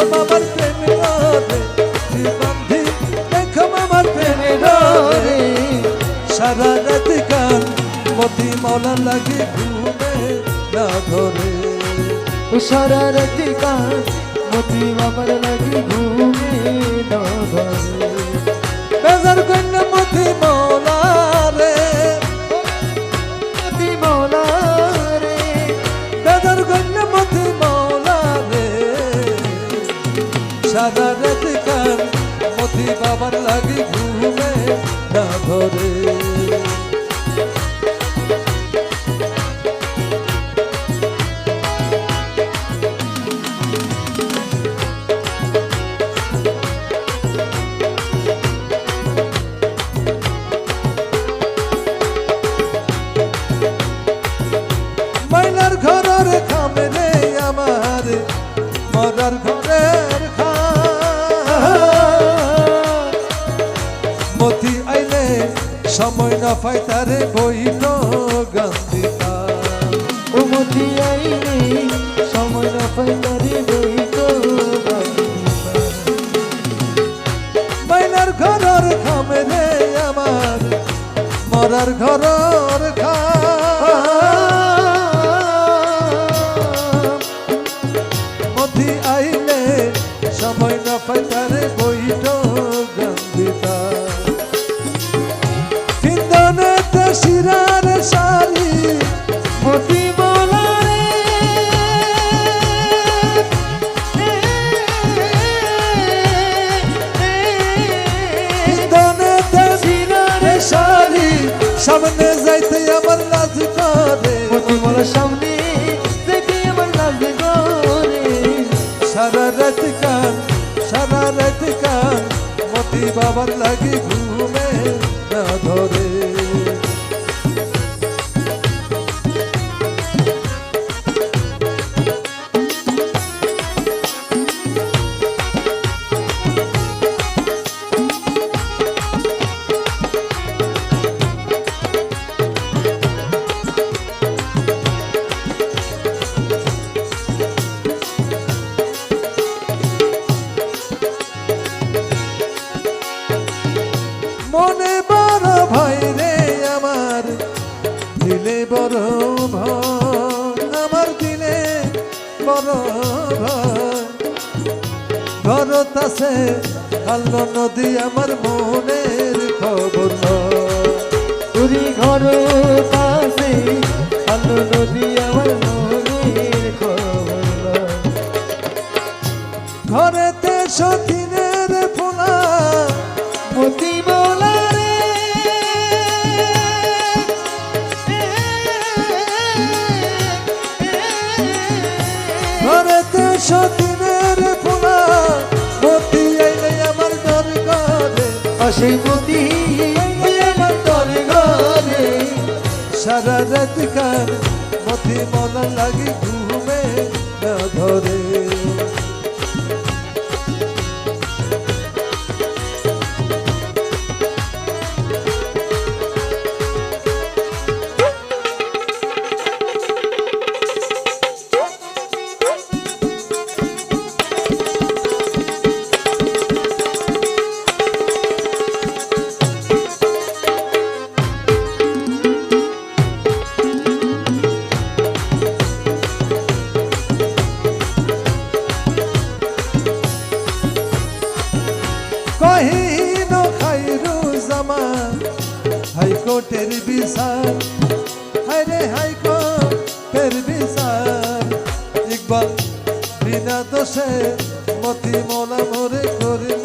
আমার প্রেম বান্ধি, দেখো আমার প্রেম রে সারা রাত গান, মতি মলা লাগে ঘুমে না ধরে সারা রাতি কান মতি বাবার লাগে ঘুমে না ধরে সারা রাত গান মতি বাবার লাগে ঘুমে না ধরে ঘরের খামে আমার, মরার ঘরের খাম মতি আইলে সময় না পাই তারে বইল গান্ধিতা ও মতি আইনে সময় না পাইতারে বইত মাইনার ঘরের খামে রে আমার মরার ঘরের সারা রাত কান সারা রাত কান মতি বাবার লাগি ঘুমে বড় ভয় আমার দিলে বড় আছে কালো নদী আমার মনের খবর। পুরি ঘর পাশে আলো নদী আমার মনের খবর ঘরেতে সতীনের সতীনের ফোলা মতি আইলে আমার ডর করে পাশে মতি আমার তরে ঘরে সারা রাত কার মতি মনা লাগে ঘুমে না ধরে। হাইকোর্টের বিচার। হাইরে হাইকোর্টের বিচার। ইকবাল বিনা দোষে মতি মোলা মরে করিল।